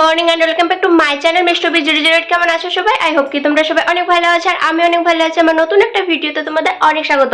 Morning and welcome back to my channel mister B zero কেমন আছো সবাই? I hope কি তোমরা সবাই অনেক ভালো আছো আর আমি অনেক ভালো আছি। আমার নতুন একটা ভিডিওতে তোমাদের অনেক স্বাগত।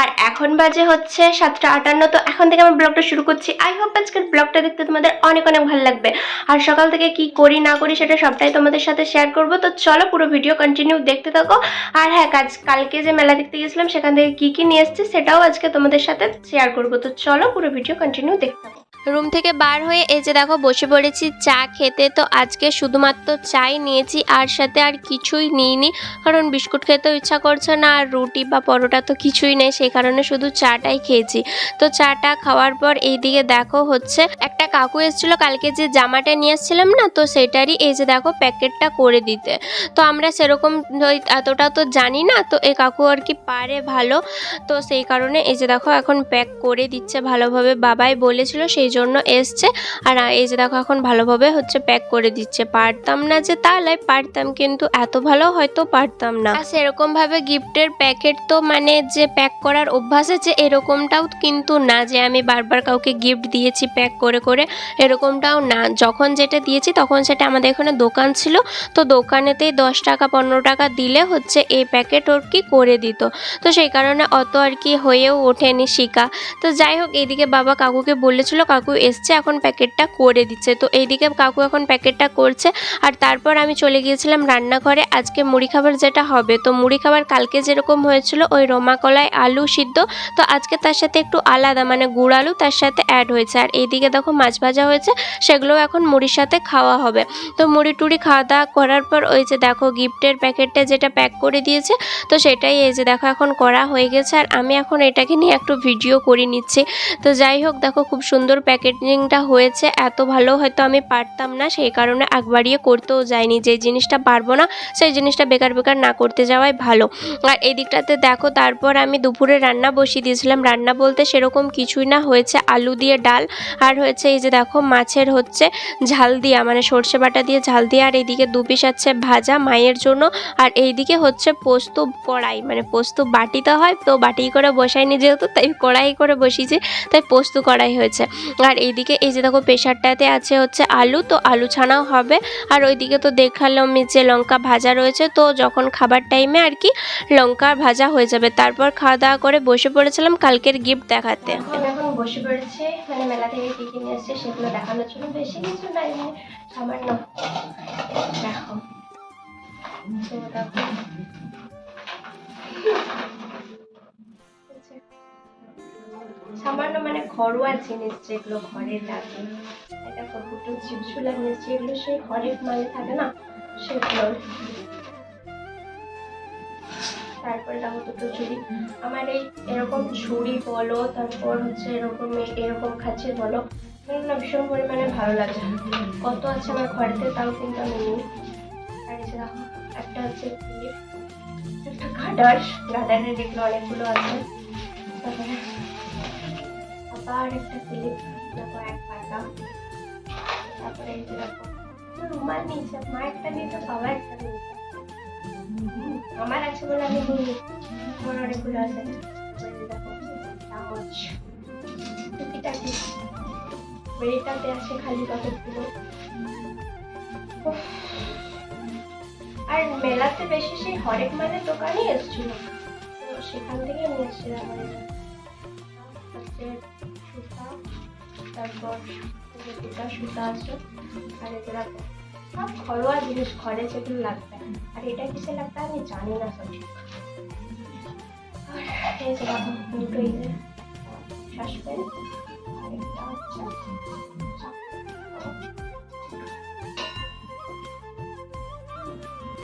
আর এখন বাজে হচ্ছে সাতটা আটান্ন, তো এখন থেকে আমি ব্লগটা শুরু করছি। আই হোপ আজকের ব্লগটা দেখতে তোমাদের অনেক অনেক ভালো লাগবে। আর সকাল থেকে কি করি না করি সেটা সবটাই তোমাদের সাথে শেয়ার করব। তো চলো পুরো ভিডিও কন্টিনিউ দেখতে থাকো। আর হ্যাঁ কাজ, কালকে যে মেলা দেখতে গেছিলাম, সেখান থেকে কি কি নিয়ে এসেছি সেটাও আজকে তোমাদের সাথে শেয়ার করব। তো চলো পুরো ভিডিও কন্টিনিউ দেখতে থাকো। রুম থেকে বার হয়ে এই যে দেখো বসে পড়েছি, চা খেতে। তো আজকে শুধুমাত্র চাই নিয়েছি, আর সাথে আর কিছুই নিইনি, কারণ বিস্কুট খেতেও ইচ্ছা করছে না, আর রুটি বা পরোটা তো কিছুই নেই, সেই কারণে শুধু চাটাই খেয়েছি। তো চাটা খাওয়ার পর এইদিকে দেখো হচ্ছে, একটা কাকু এসেছিল, কালকে যে জামাটা নিয়ে এসেছিলাম না, তো সেটারই এই যে দেখো প্যাকেটটা করে দিতে। তো আমরা সেরকম এতটা তো জানি না, তো এই কাকু আর কি পারে ভালো। তো সেই কারণে এই যে দেখো এখন প্যাক করে দিচ্ছে, ভালোভাবে বাবাই বলেছিল সেই জন্য এসছে। আর এই যে দেখো এখন ভালোভাবে হচ্ছে প্যাক করে দিচ্ছে। পারতাম না যে তাহলে পারতাম কিন্তু এত ভালো হয়তো পারতাম না। আর সেরকম ভাবে গিফটের প্যাকেট তো মানে যে প্যাক করার অভ্যাস আছে, এরকমটাও কিন্তু না যে আমি বারবার কাউকে গিফট দিয়েছি প্যাক করে করে। এরকমটাও না। যখন যেটা দিয়েছি তখন সেটা আমাদের এখানে দোকান ছিল। তো দোকানেতেই দশ টাকা, পনেরো টাকা দিলে হচ্ছে এই প্যাকেট ওর কি করে দিত। তো সেই কারণে অত আর কি হয়েও ওঠেনি শিকা। তো যাই হোক এইদিকে বাবা কাকুকে বলেছিল কাকু এসছে, এখন প্যাকেটটা করে দিচ্ছে। তো এইদিকে কাকু এখন প্যাকেটটা করছে, আর তারপর আমি চলে গিয়েছিলাম রান্নাঘরে। আজকে মুড়ি খাবার যেটা হবে, তো মুড়ি খাবার কালকে যেরকম হয়েছিল, ওই রমা কলাই, আলু সিদ্ধ। তো আজকে তার সাথে একটু আলাদা মানে গুড় আলু তার সাথে অ্যাড হয়েছে। আর এইদিকে দেখো মাছ ভাজা হয়েছে সেগুলো এখন মুড়ির সাথে খাওয়া হবে। তো মুড়ি টুড়ি খাওয়া দাওয়া করার পর ওই যে দেখো গিফটের প্যাকেটটা যেটা প্যাক করে দিয়েছে, তো সেটাই এই যে দেখো এখন করা হয়ে গেছে। আর আমি এখন এটাকে নিয়ে একটু ভিডিও করে নিচ্ছি। তো যাই হোক, দেখো খুব সুন্দর প্যাকেজিংটা হয়েছে, এত ভালো হয়তো আমি পারতাম না। সেই কারণে বাড়িয়ে করতেও যাইনি। যে জিনিসটা পারব না, সেই জিনিসটা বেকার বেকার না করতে যাওয়াই ভালো। আর এই দিকটাতে দেখো, তারপর আমি দুপুরে রান্না বসিয়ে দিয়েছিলাম। রান্না বলতে সেরকম কিছুই না, হয়েছে আলু দিয়ে ডাল। আর হয়েছে এই যে দেখো, মাছের হচ্ছে ঝাল দিয়া মানে সর্ষে বাটা দিয়ে ঝাল দিয়ে। আর এইদিকে দু পিস আছে ভাজা মায়ের জন্য। আর এইদিকে হচ্ছে পোস্ত কড়াই মানে পোস্ত বাটিতে হয়, তো বাটি করে বসাইনি যেহেতু, তাই কড়াই করে বসিয়েছি, তাই পোস্ত কড়াই হয়েছে। আর এইদিকে এই যে দেখো প্রেশারটাতে আছে হচ্ছে আলু, তো আলু ছানাও হবে। আর ওইদিকে তো দেখালাম যে লঙ্কা ভাজা রয়েছে, তো যখন খাবার টাইমে আর কি লঙ্কা ভাজা হয়ে যাবে। তারপর খাওয়া দাওয়া করে বসে পড়েছিলাম কালকের গিফট দেখাতে। বসে পড়েছে মানে মেলা থেকে কি কি নিয়ে এসছে সেগুলো দেখানোর জন্য বেশি কিছু নাই দেখো। সামান্য মানে ঘরোয়া জিনিস যেগুলো ঘরে লাগে এটা দুটো চিপসুলা নিয়েছি এগুলো সেই ঘরের মানে থাকে না? সেগুলো। তারপরে দেখো দুটো ছুরি আমার এই এরকম ছুরি বলো, তারপর হচ্ছে এরকম এরকম খাচ্ছে বলো, এগুলো ভীষণ পরিমাণে ভালো লাগে। কত আছে আমার ঘরেতে তাও কিন্তু আমি নিই। একটা হচ্ছে একটা গাডার গাডারের এগুলো অনেকগুলো আছে। তারপরে আবার একটা ক্লিপ দেখো এক পাতা। তারপরে এই যে রুমাল নিয়েছে মা একটা নিয়েছে বাবা একটা নিয়েছে আমার আছে বলে আমি নিই আমার অনেকগুলো আছে। চামচ, টুকিটাকি বেড়িটাতে আছে খালি কতগুলো আর মেলাতে বেশি সেই হরেক মালের দোকানই এসেছিল। তো সেখান থেকে নিয়ে এসেছিলাম হচ্ছে তারপর দুটা সুতা আছে, আর এগুলো সব ঘরোয়া জিনিস, ঘরে যেগুলো লাগবে। আর এটা কিসে লাগবে আমি জানি না সঠিক। আর এই যে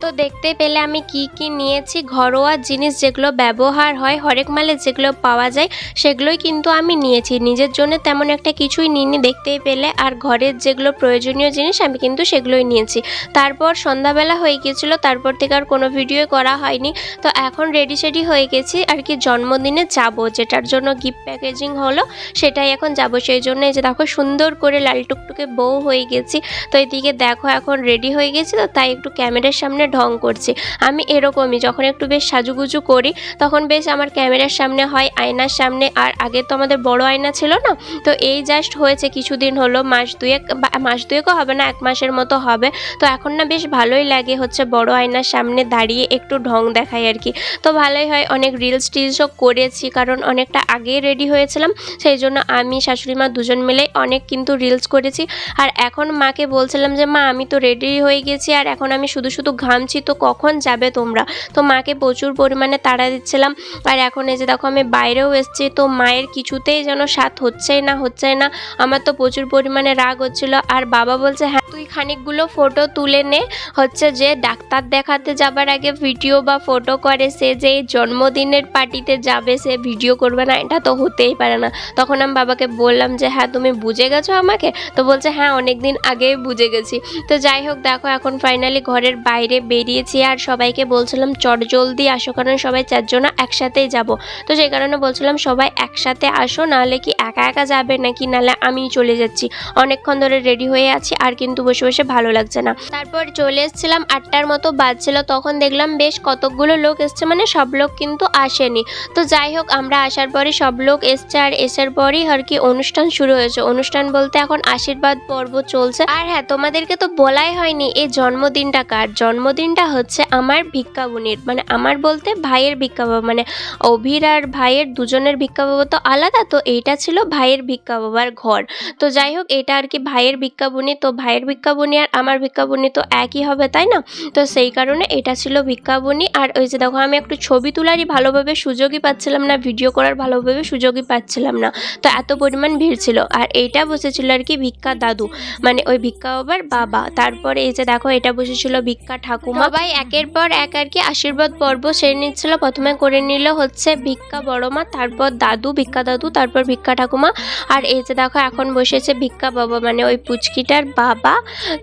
তো দেখতে পেলে আমি কি কি নিয়েছি, ঘরোয়া জিনিস যেগুলো ব্যবহার হয়, হরেক মালে যেগুলো পাওয়া যায়, সেগুলোই কিন্তু আমি নিয়েছি। নিজের জন্য তেমন একটা কিছুই নিইনি দেখতেই পেলে। আর ঘরের যেগুলো প্রয়োজনীয় জিনিস, আমি কিন্তু সেগুলোই নিয়েছি। তারপর সন্ধ্যাবেলা হয়ে গিয়েছিল, তারপর থেকে আর কোনো ভিডিও করা হয়নি। তো এখন রেডি সেডি হয়ে গেছি, আর কি জন্মদিনে যাব, যেটার জন্য গিফট প্যাকেজিং হলো, সেটাই এখন যাব। সেই জন্য এই যে দেখো, সুন্দর করে লাল টুকটুকে বউ হয়ে গেছি। তো এদিকে দেখো, এখন রেডি হয়ে গেছি, তো তাই একটু ক্যামেরার সামনে ঢং করছে। আমি এরকমই, যখন একটু বেশ সাজুগুজু করি, তখন বেশ আমার ক্যামেরার সামনে হয়, আয়নার সামনে। আর আগে তো আমাদের বড় আয়না ছিল না? তো এই জাস্ট হয়েছে, কিছুদিন হলো, মাস দুয়েক মাস দুয়েকও হবে না, এক মাসের মতো হবে। তো এখন না বেশ ভালোই লাগে হচ্ছে বড় আয়নার সামনে দাঁড়িয়ে একটু ঢং দেখাই আর কি। তো ভালোই হয়, অনেক রিলস টিলসও করেছি, কারণ অনেকটা আগেই রেডি হয়েছিলাম। সেই জন্য আমি, শাশুড়ি মা দুজন মিলেই অনেক কিন্তু রিলস করেছি। আর এখন মাকে বলছিলাম যে, মা, আমি তো রেডি হয়ে গেছি, আর এখন আমি শুধু শুধু ঘামছি তো কখন যাবে তোমরা? তো মাকে প্রচুর পরিমাণে তাড়া দিচ্ছিলাম। আর এখন এই যে দেখো, আমি বাইরেও এসেছি, তো মায়ের কিছুতেই যেন সাথ হচ্ছেই না হচ্ছেই না। আমার তো প্রচুর পরিমাণে রাগ হচ্ছিল। আর বাবা বলছে হ্যাঁ তুই খানিকগুলো ফটো তুলে নে। হচ্ছে যে ডাক্তার দেখাতে যাবার আগে ভিডিও বা ফটো করে। সে যে জন্মদিনের পার্টিতে যাবে, সে ভিডিও করবে না। এটা তো হতেই পারে না। তখন আমি বাবাকে বললাম যে হ্যাঁ তুমি বুঝে গেছো আমাকে? তো বলছে হ্যাঁ অনেক দিন আগেই বুঝে গেছি। তো যাই হোক, দেখো, এখন ফাইনালি ঘরের বাইরে বেরিয়েছি আর সবাইকে বলছিলাম, চট জলদি আসো, কারণ সবাই চারজনা একসাথেই যাব। তো সেই কারণে বলছিলাম, সবাই একসাথে আসো, নাহলে কি একা একা যাবে নাকি নাহলে আমি চলে যাচ্ছি। অনেকক্ষণ ধরে রেডি হয়ে আছি, আর কিন্তু বসে বসে ভালো লাগছে না। তারপর চলে এসেছিলাম, আটটার মতো বাজছিল, তখন দেখলাম বেশ কতকগুলো লোক এসছে মানে সব লোক কিন্তু আসেনি। তো যাই হোক, আমরা আসার পরে সব লোক এসছে, আর এসার পরেই আর কি অনুষ্ঠান শুরু হয়েছে। অনুষ্ঠান বলতে এখন আশীর্বাদ পর্ব চলছে। আর হ্যাঁ তোমাদেরকে তো বলাই হয়নি, এই জন্মদিনটা কার? জন্মদিনটা হচ্ছে আমার ভিক্ষা বোনের মানে আমার বলতে ভাইয়ের ভিক্ষা বাবা মানে অভির আর ভাইয়ের দুজনের ভিক্ষা বাবা তো আলাদা, তো এইটা ছিল ভাইয়ের ভিক্ষা বাবার ঘর। তো যাই হোক, এটা আর কি ভাইয়ের ভিক্ষা বুনি তো ভাইয়ের ভিক্ষা বুনি আর আমার ভিক্ষা বুনি তো একই হবে, তাই না? তো সেই কারণে এটা ছিল ভিক্ষা বুনি আর ওই যে দেখো, আমি একটু ছবি তোলারই ভালোভাবে সুযোগই পাচ্ছিলাম না, ভিডিও করার ভালোভাবে সুযোগই পাচ্ছিলাম না। তো এত পরিমাণ ভিড় ছিল। আর এইটা বসেছিল আর কি ভিক্ষা দাদু মানে ওই ভিক্ষা বাবার বাবা। তারপরে এই যে দেখো, এটা বসেছিল ভিক্ষা ঠাকুমা সবাই একের পর এক আর কি আশীর্বাদ পর্ব সেরে নিচ্ছিল। প্রথমে করে নিল হচ্ছে ভিক্ষা বড় মা তারপর দাদু, ভিক্ষা দাদু, তারপর ভিক্ষা ঠাকুমা। আর এই যে দেখো, এখন বসেছে ভিক্ষা বাবা মানে ওই পুচকিটার বাবা।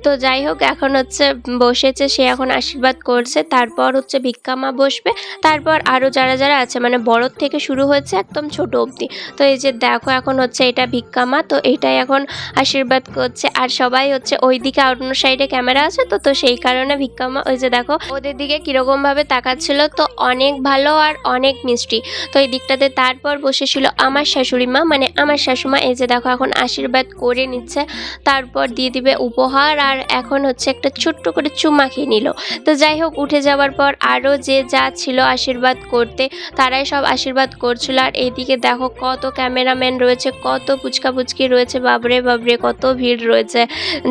তো যাই হোক, এখন হচ্ছে বসেছে, সে এখন আশীর্বাদ করছে। তারপর হচ্ছে ভিক্ষা মা বসবে। তারপর আরও যারা যারা আছে মানে বড়োর থেকে শুরু হয়েছে একদম ছোট অবধি। তো এই যে দেখো, এখন হচ্ছে এটা ভিক্ষা মা, তো এটাই এখন আশীর্বাদ করছে। আর সবাই হচ্ছে ওই দিকে অন্য সাইডে ক্যামেরা আছে তো তো সেই কারণে ভিক্ষা মা ওই যে দেখো, ওদের দিকে কীরকম ভাবে তাকাচ্ছিল তো অনেক ভালো আর অনেক মিষ্টি। তো এই দিকটাতে তারপর বসেছিল আমার শাশুড়ি মা মানে আমার শাশুমা, এই যে দেখো এখন আশীর্বাদ করে নিচ্ছে, তারপর দিয়ে দিবে উপহার আর এখন হচ্ছে একটা ছোট্ট করে চুমা খেয়ে নিল। তো যাই হোক, উঠে যাওয়ার পর আরও যে যা ছিল আশীর্বাদ করতে, তারাই সব আশীর্বাদ করছিল। আর এইদিকে দেখো কত ক্যামেরাম্যান রয়েছে, কত পুচকা পুচকি রয়েছে, বাবরে বাবরে কত ভিড় রয়েছে।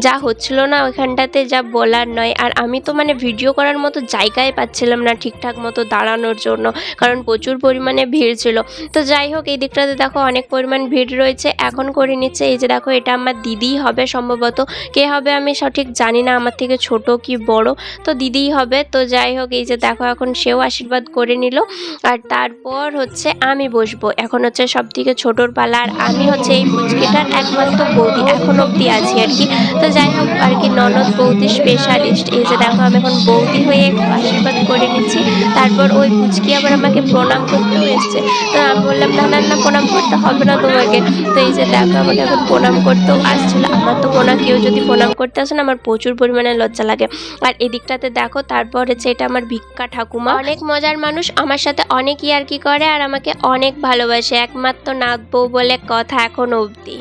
যা হচ্ছিল না ওইখানটাতে যা বলার নয়। আর আমি তো মানে ভিডিও করার মতো জায়গায় পাচ্ছিলাম না ঠিকঠাক মতো দাঁড়ানোর জন্য, কারণ প্রচুর পরিমাণে ভিড় ছিল। তো যাই হোক, এই দিকটাতে দেখো অনেক পরিমাণ ভিড় রয়েছে। এখন করে নিচ্ছে, এই যে দেখো, এটা আমার দিদিই হবে সম্ভবত। কে হবে আমি সঠিক জানি না, আমার থেকে ছোট কি বড়? তো দিদিই হবে। তো যাই হোক, এই যে দেখো, এখন সেও আশীর্বাদ করে নিল। আর তারপর হচ্ছে আমি বসবো। এখন হচ্ছে সব থেকে ছোটোর পালা, আর আমি হচ্ছে এই পুচকিটার একমাত্র বৌদি। এখন অবধি আছি আর কি। তো যাই হোক, আর কি ননদ বৌদি স্পেশালিস্ট এই যে দেখো, আমি এখন বৌদি হয়ে একটু আশীর্বাদ করে নিচ্ছি। তারপর ওই পুচকি আবার আমাকে প্রণাম করতেও এসছে। তো আমি বললাম, না না না, প্রণাম করতে হবে না তোমাকে। তো এই যে দেখো, আমাকে এখন প্রণাম করতেও আসছিল। আমার তো কোনো কেউ যদি প্রণাম করতে আসে না, আমার প্রচুর পরিমাণে লজ্জা লাগে। আর এদিকটাতে দেখো, তারপর হচ্ছে এটা আমার ভিক্ষা ঠাকুমা। অনেক মজার মানুষ আমার সাথে অনেক ইয়ার কি করে, আর আমাকে অনেক ভালোবাসে। একমাত্র নাচবো বলে কথা এখন অবধি।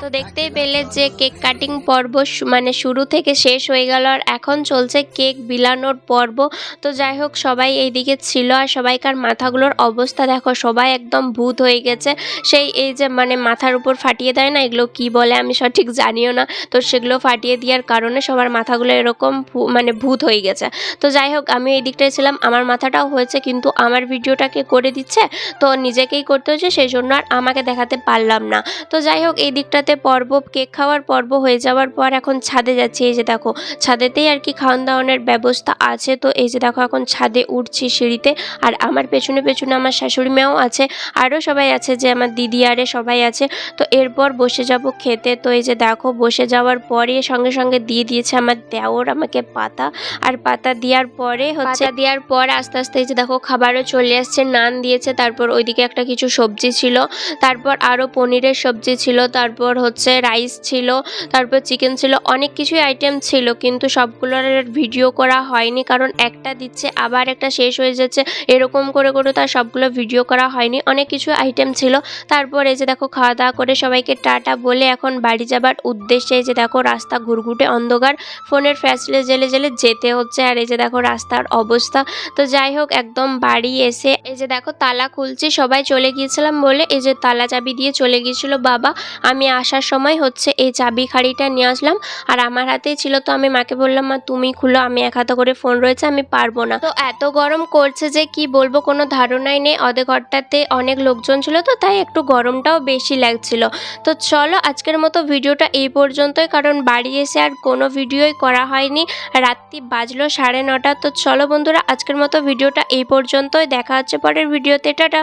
তো দেখতেই পেলে যে কেক কাটিং পর্ব মানে শুরু থেকে শেষ হয়ে গেল আর এখন চলছে কেক বিলানোর পর্ব। তো যাই হোক, সবাই এইদিকে ছিল আর সবাইকার মাথাগুলোর অবস্থা দেখো, সবাই একদম ভূত হয়ে গেছে। সেই এই যে মানে মাথার উপর ফাটিয়ে দেয় না, এগুলো কি বলে আমি সঠিক জানিও না। তো সেগুলো ফাটিয়ে দেওয়ার কারণে সবার মাথাগুলো এরকম মানে ভূত হয়ে গেছে। তো যাই হোক আমি এই দিকটায় ছিলাম, আমার মাথাটাও হয়েছে কিন্তু আমার ভিডিওটাকে করে দিচ্ছে। তো নিজেকেই করতে হচ্ছে সেই জন্য আর আমাকে দেখাতে পারলাম না। তো যাই হোক, এই দিকটাতে পর্ব কেক খাওয়ার পর্ব হয়ে যাওয়ার পর এখন ছাদে যাচ্ছি। এই যে দেখো, ছাদেতেই আর কি খাওয়ান দাওয়ানোর ব্যবস্থা আছে। তো এই যে দেখো, এখন ছাদে উঠছি সিঁড়িতে। আর আমার পেছনে পেছনে আমার শাশুড়ি মাও আছে। আরও সবাই আছে যে আমার দিদি আরে সবাই আছে। তো এরপর বসে যাব খেতে। তো এই যে দেখো, বসে যাওয়ার পরে সঙ্গে সঙ্গে দিয়ে দিয়েছে আমার দেওর আমাকে পাতা। আর পাতা দেওয়ার পরে হচ্ছে দেওয়ার পর আস্তে আস্তে এই যে দেখো, খাবারও চলে আসছে। নান দিয়েছে, তারপর ওইদিকে একটা কিছু সবজি ছিল। তারপর আরও পনিরের সবজি ছিল। তারপর হচ্ছে রাইস ছিল, তারপর চিকেন ছিল, অনেক কিছুই আইটেম ছিল, কিন্তু সবগুলোর ভিডিও করা হয়নি, কারণ একটা দিচ্ছে, আবার একটা শেষ হয়ে যাচ্ছে, এরকম করে করে তার সবগুলো ভিডিও করা হয়নি, অনেক কিছু আইটেম ছিল। তারপর এই যে দেখো, খাওয়া দাওয়া করে সবাইকে টাটা বলে এখন বাড়ি যাবার উদ্দেশ্যে যে দেখো, রাস্তা ঘুরঘুটে অন্ধকার, ফোনের ফ্যাসলে জেলে জেলে যেতে হচ্ছে, আর এই যে দেখো, রাস্তার অবস্থা। তো যাই হোক, একদম বাড়ি এসে এই যে দেখো, তালা খুলছি, সবাই চলে গিয়েছিলাম বলে এই যে তালা চাবি দিয়ে চলে গিয়েছিল বাবা, আমি আসার সময় হচ্ছে এই চাবি খাড়িটা নিয়ে আসলাম। আর আমার হাতেই ছিল তো আমি মাকে বললাম, মা, তুমি খুলো, আমি এক হাতে করে ফোন রয়েছে, আমি পারব না। তো এত গরম করছে যে কি বলব, কোনো ধারণাই নেই। অধে ঘরটাতে অনেক লোকজন ছিল তো, তাই একটু গরমটাও বেশি লাগছিল। তো চলো, আজকের মতো ভিডিওটা এই পর্যন্তই, কারণ বাড়ি এসে আর কোনো ভিডিওই করা হয়নি। রাত্রি বাজলো সাড়ে নটা, তো চলো বন্ধুরা, আজকের মতো ভিডিওটা এই পর্যন্তই। দেখা হচ্ছে পরের ভিডিওতে, টাটা।